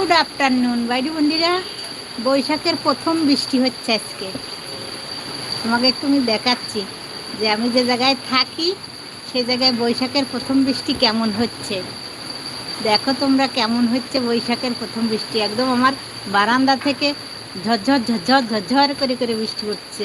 Good afternoon বাইরে বন্ধুরা, বৈশাখের প্রথম বৃষ্টি হচ্ছে আজকে। তোমাকে একটু আমি দেখাচ্ছি যে আমি যে জায়গায় থাকি, সেই জায়গায় বৈশাখের প্রথম বৃষ্টি কেমন হচ্ছে। দেখো তোমরা কেমন হচ্ছে বৈশাখের প্রথম বৃষ্টি। একদম আমার বারান্দা থেকে ঝরঝর ঝরঝর ঝরঝর করে করে বৃষ্টি হচ্ছে।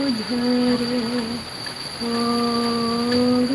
পড়ুক ঝরে পড়ুক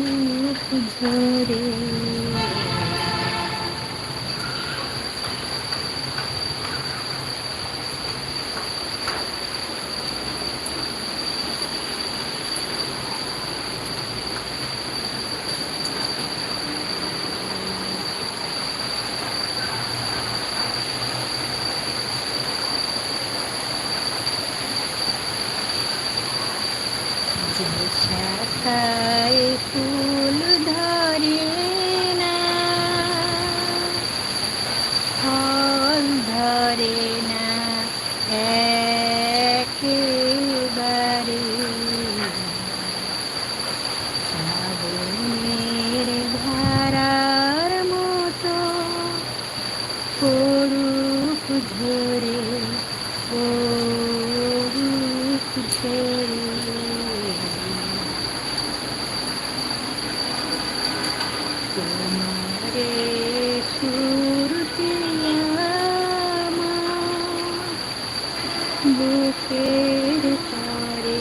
കേടുകാരേ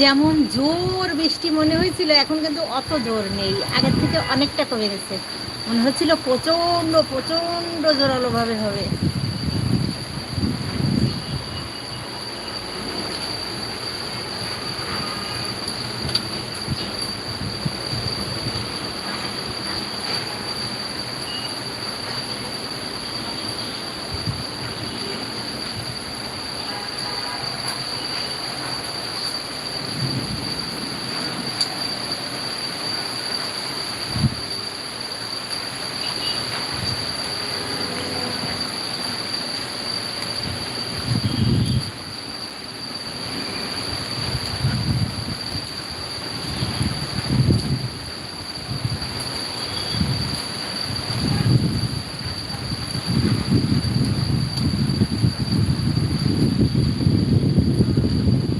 যেমন জোর বৃষ্টি মনে হয়েছিল, এখন কিন্তু অত জোর নেই। আগের থেকে অনেকটা কমে গেছে। মনে হচ্ছিল প্রচণ্ড প্রচণ্ড জোরালোভাবে হবে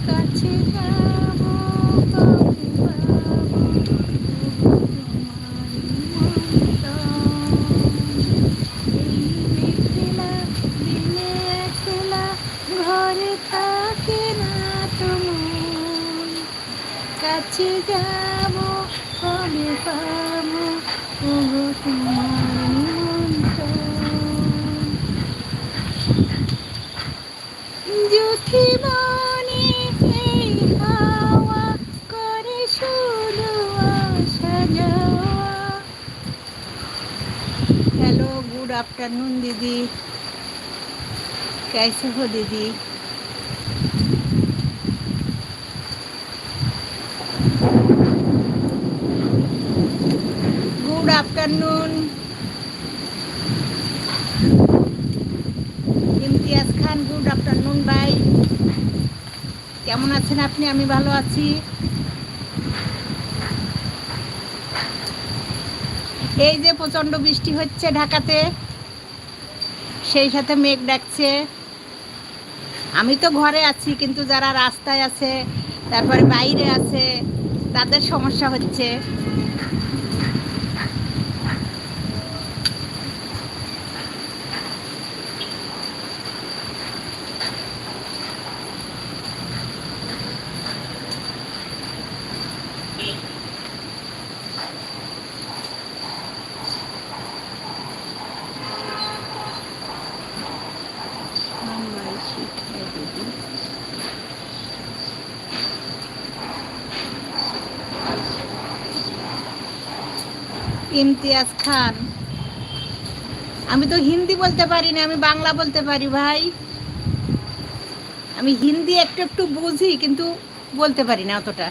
কাছে যাব কবে পাবো তোমার মন্তর? এই মেঘলা দিনে একলা ঘরে থাকে না তোমার কাছে যাবো কবে পাবো ওগো তোমার নিমন্ত্রণ জুথিমনি এই হাওয়া করে শুধু আসা যাওয়া हेलो गुड आफ्टरनून दीदी कैसे हो दीदी afternoon Imtiaz Khan good afternoon ভাই কেমন আছেন আপনি? আমি ভালো আছি। এই যে প্রচণ্ড বৃষ্টি হচ্ছে ঢাকাতে, সেই সাথে মেঘ ডাকছে। আমি তো ঘরে আছি, কিন্তু যারা রাস্তায় আছে, তারপরে বাইরে আছে, তাদের সমস্যা হচ্ছে। ইমতিয়াজ খান। আমি তো হিন্দি বলতে পারি না, আমি বাংলা বলতে পারি ভাই। আমি হিন্দি একটু একটু বুঝি, কিন্তু বলতে পারি না অতটা।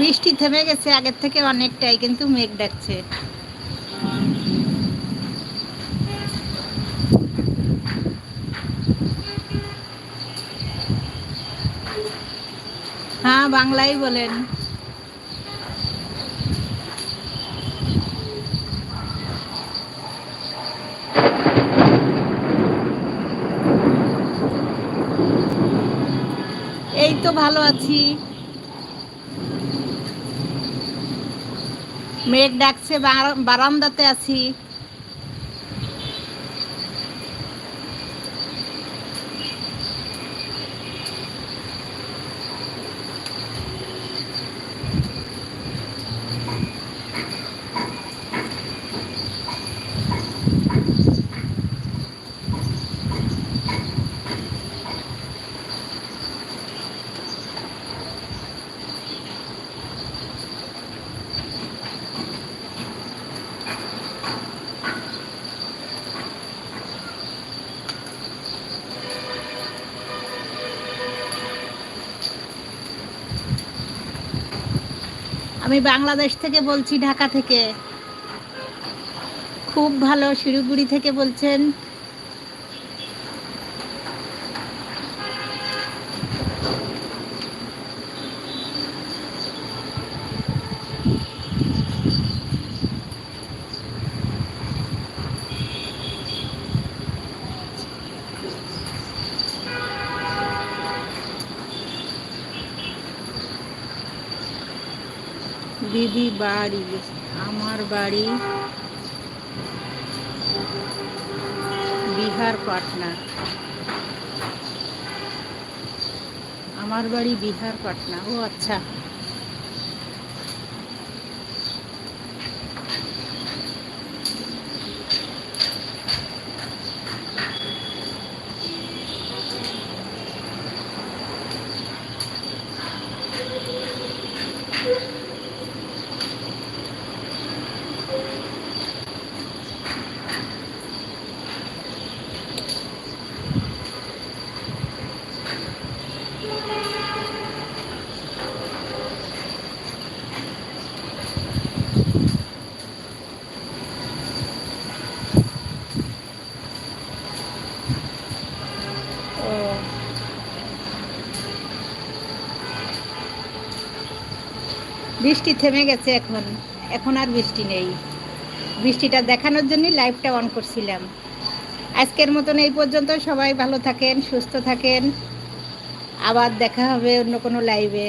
বৃষ্টি থেমে গেছে আগের থেকে অনেকটাই, কিন্তু মেঘ ডাকছে। হ্যাঁ বাংলাই বলেন। এই তো ভালো আছি। মেঘ ডাকছে বারা- বারান্দাতে আছি। আমি বাংলাদেশ থেকে বলছি ঢাকা থেকে। খুব ভালো শিলিগুড়ি থেকে বলছেন। দিদি বাড়ি আমার বাড়ি বিহার পাটনা। আমার বাড়ি বিহার পাটনা। ও আচ্ছা। বৃষ্টি থেমে গেছে এখন। এখন আর বৃষ্টি নেই। বৃষ্টিটা দেখানোর জন্যই লাইভটা অন করছিলাম। আজকের মতন এই পর্যন্ত। সবাই ভালো থাকেন, সুস্থ থাকেন। আবার দেখা হবে অন্য কোনো লাইভে